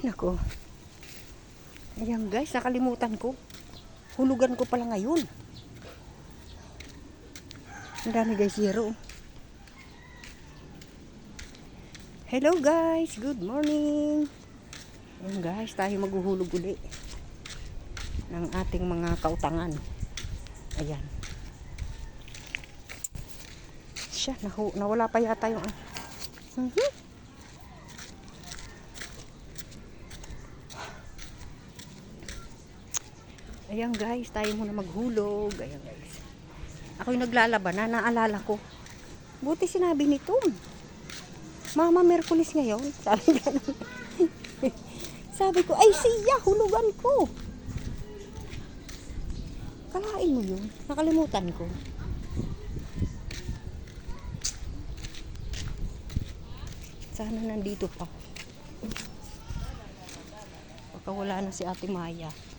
Ay, nako. Ayan guys, nakalimutan ko. Hulugan ko pala ngayon. Ang dami guys, zero. Hello guys, good morning. Ayan guys, tayo maghuhulog uli ng ating mga kautangan. Ayan. Siya, nahu nawala pa yata yung... Mhm. Ayan guys, tayo muna maghulog. Ayan guys. Ako yung naglalaban na, naalala ko. Buti sinabi ni Tom. Mama, Merkulis ngayon. Sabi. Sabi ko, ay siya, hulugan ko. Kalain mo yun. Nakalimutan ko. Sana nandito pa. Baka wala na si Ate Maya.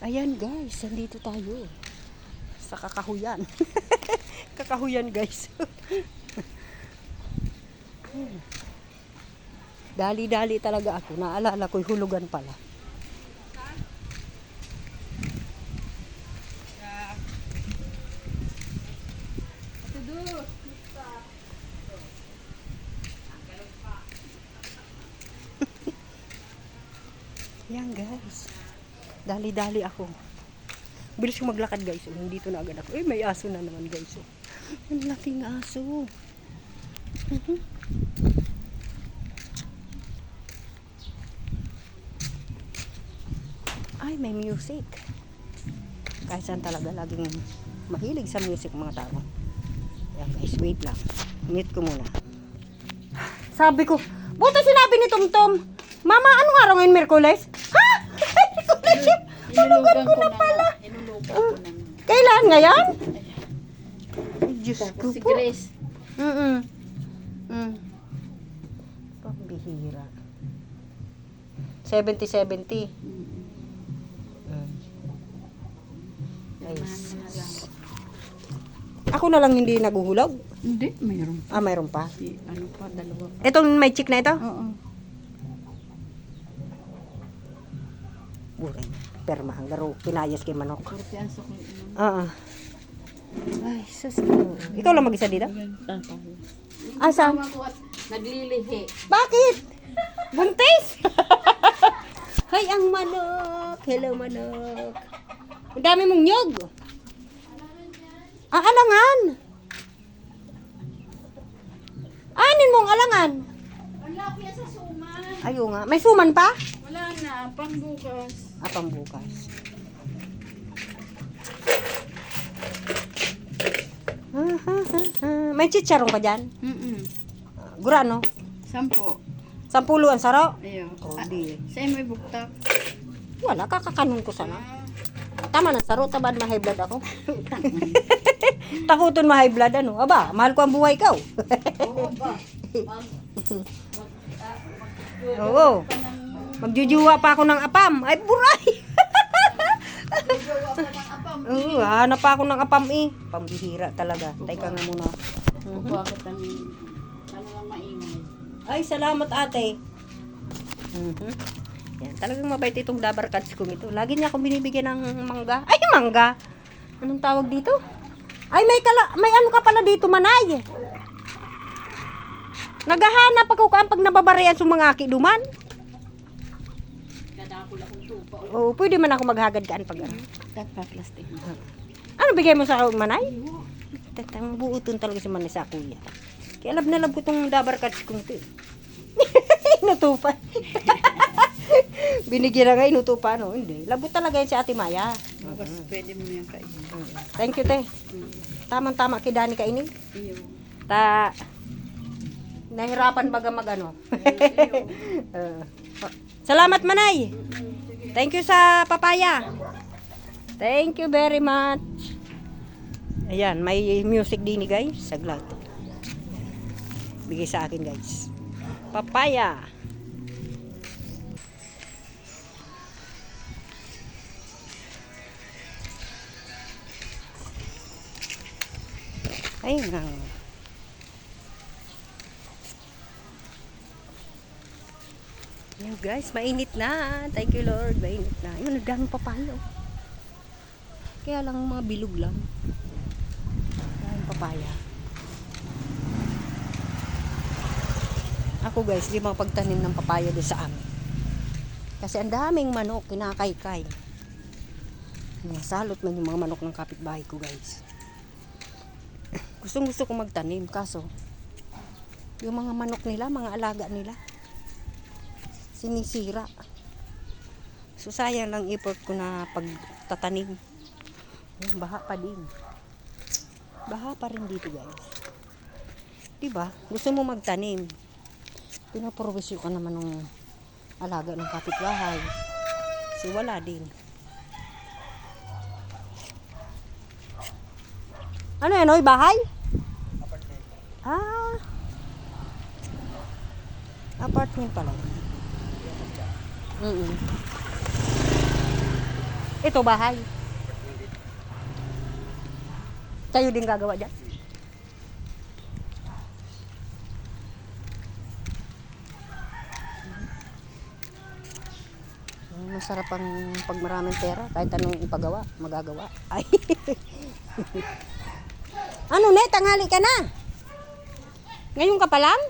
Ayan guys, nandito tayo. Sa kakahuyan. kakahuyan guys. Dali-dali talaga ako. Naalala ko'y hulugan pala. Yan guys. Dali-dali ako. Bilis ko maglakad guys. Oh, Nandito na agad ako. Eh, may aso na naman guys. Oh. Ang laking aso. Mhm. Ay, may music. Kahit saan talaga laging mahilig sa music mga tao. Yan guys, wait lang. Mute ko muna. Sabi ko, buto sinabi ni Tom Tom, Mama, anong araw ngayon, Merkules? Tulugan ko na pala. Inulugan ko na. Kailan ngayon? Ay, Diyos ko Si po. Grace. Mm-mm. Mm. Pambihira. 70-70. Mm. Ay, sus. Ako na lang hindi naguhulog. Hindi, mayroon. Ah, mayroon pa. Si, ano pa, dalawa. Itong may chick na ito? Oo. Buray. Perma, ang laro. Pinayas kay manok. Kurtiyansa ko yun. Oo. Ay, sus ko. Ikaw lang mag-isa dito? Ah, saan? Naglilihi. Bakit? Buntis? Hay, ang manok. Hello, manok. Ang dami mong nyog. Ah, alangan. Anin mong alangan? Wala ko yan sa suman. Ayo nga. May suman pa? Wala na, pangbukas. Ah. Ah, ah, ah, ah. May chicharong ka dyan? Mm-mm. Gurano? Sampo. Sampulo ang saro? Ayaw. Oh, Ah, di. Sa'yo may buktak. Wala, kakakanon ko sana. Tama na, saro, tabad ma-high blood ako. Takuton ma-high blood, ano? Aba, mahal ko ang buhay ko. Oo ba? Oo. Magjujuwa pa ako ng apam. Ay, buray! Oo, hanap pa ako ng apam eh. Pambihira talaga. Teka nga muna. Bakit ang ano lang maingay? Ay, salamat ate. Mhm. Yan, talagang mabait itong dabar cats kong ito. Lagi niya akong binibigyan ng mangga. Ay, mangga! Anong tawag dito? Ay, may kala, may ano ka pala dito, manay. Naghahanap ako ka pag nababarayan sa mga aki duman. Oo, pwede man ako maghagad kaan pag ano. Tagpa plastic. Ano bigay mo sa manay? Tatang buuton talaga si manay sa kuya. Kaya lab na lab ko itong dabar cats kong ito. eh. Inutupan. Binigyan na nga inutupan. No? Hindi. Labot talaga yan si Ate Maya. Bukas pwede mo yung kainin. Thank you, te. Tamang-tama kay Dani kainin. Iyo. Ta... Nahirapan baga mag ano. Uh, salamat, Manay. Thank you sa papaya. Thank you very much. Ayan, may music din ni guys. Saglat. Bigay sa akin guys. Papaya. Ayun nga. Yan guys, mainit na. Thank you Lord, mainit na. Yun, nagdaming papayo. Kaya lang mga bilog lang. Daming papaya. Ako guys, di makapagtanim ng papaya doon sa amin. Kasi ang daming manok, kinakaykay. Nasalot man yung mga manok ng kapitbahay ko guys. Gustong gusto ko magtanim, kaso yung mga manok nila, mga alaga nila, sinisira. So sayang lang effort ko na pagtatanim. Ayun, baha pa din. Baha pa rin dito guys. Diba? Gusto mo magtanim. Pinaprovisyo ka naman ng alaga ng kapitbahay. Kasi wala din. Ano yan, oy? Bahay? Ah. Apartment pala. Mm Ito bahay. Kayo din gagawa dyan? Mm, Masarap ang pag maraming pera, kahit anong ipagawa, magagawa. Ay. ano ne, tanghali ka na? Ngayon ka pa lang?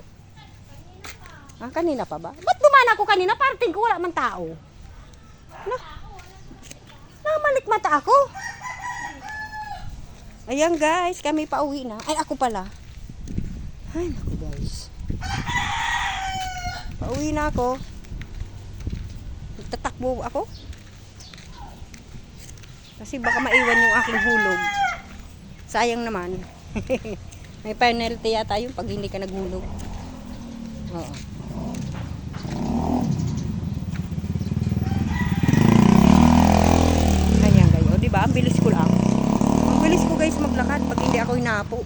Ah, kanina pa ba? Ba't dumaan ako kanina? Parting ko, man tao. Na, namalik mata ako. Ayan guys, kami pauwi na. Ay, ako pala. Ay, naku guys. Pauwi na ako. Tatakbo ako. Kasi baka maiwan yung aking hulog. Sayang naman. May penalty yata yung pag hindi ka naghulog. Oo. Ayan kayo, di ba? Ang bilis ko lang. Ang bilis ko guys maglakad pag hindi ako hinapo.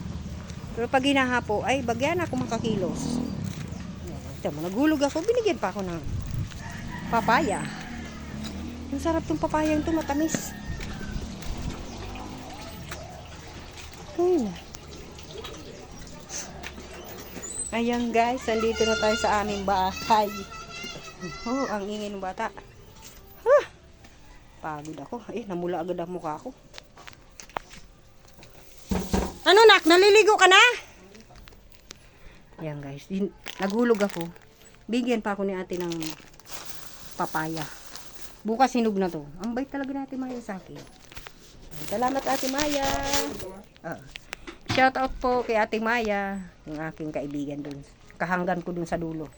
Pero pag hinahapo, ay bagyan ako makakilos. Ito mo, naghulog ako, binigyan pa ako ng papaya. Ang sarap tong papayang to, matamis. Ay, na. Ayan guys, nandito na tayo sa aming bahay. Oh, ang ingay ng bata. Pagod ako. Eh, namula agad ang mukha ko. Ano nak, naliligo ka na? Ayan guys, din, naghulog ako. Bigyan pa ako ni ate ng papaya. Bukas hinog na to. Ang bait talaga natin Maya sa akin. Salamat ate Maya. Ah. Shout out po kay ate Maya, yung aking kaibigan dun. Kahanggan ko dun sa dulo.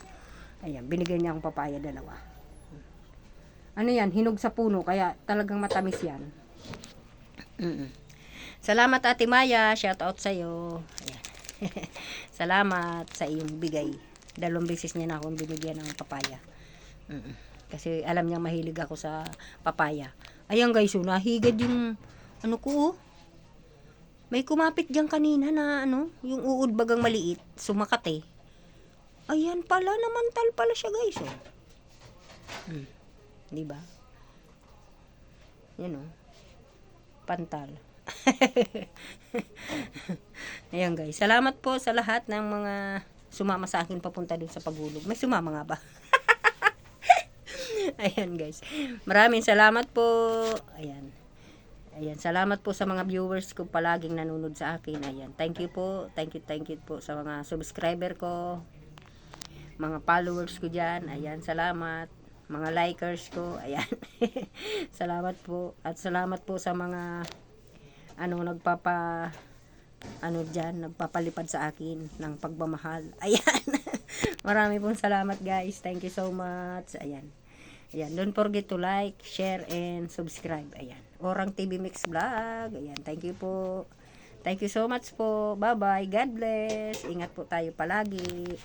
Ayan, binigyan niya akong papaya dalawa. Ano yan, hinog sa puno, kaya talagang matamis yan. Mm-mm. Salamat Ate Maya, shout out sa iyo. Salamat sa iyong bigay. Dalawang beses niya na akong binigyan ng papaya. Mm-mm. Kasi alam niya mahilig ako sa papaya. Ayan guys, so nahigad yung ano ko oh. May kumapit diyan kanina na ano, yung uod bagang maliit, sumakat eh. Ayan pala, namantal pala siya guys oh. Hmm. Di ba? Yan oh. Pantal. Ayan guys. Salamat po sa lahat ng mga sumama sa akin papunta dun sa paghulog. May sumama nga ba? Ayan guys. Maraming salamat po. Ayan. Ayan, salamat po sa mga viewers ko palaging nanonood sa akin. Ayan, thank you po. Thank you, thank you po sa mga subscriber ko. Mga followers ko dyan. Ayan, salamat. Mga likers ko. Ayan. salamat po. At salamat po sa mga ano nagpapa ano dyan, nagpapalipad sa akin ng pagmamahal. Ayan. Marami pong salamat guys. Thank you so much. Ayan. Ayan. Don't forget to like, share, and subscribe. Ayan. Orang TV Mix Vlog. Ayan. Thank you po. Thank you so much po. Bye-bye. God bless. Ingat po tayo palagi.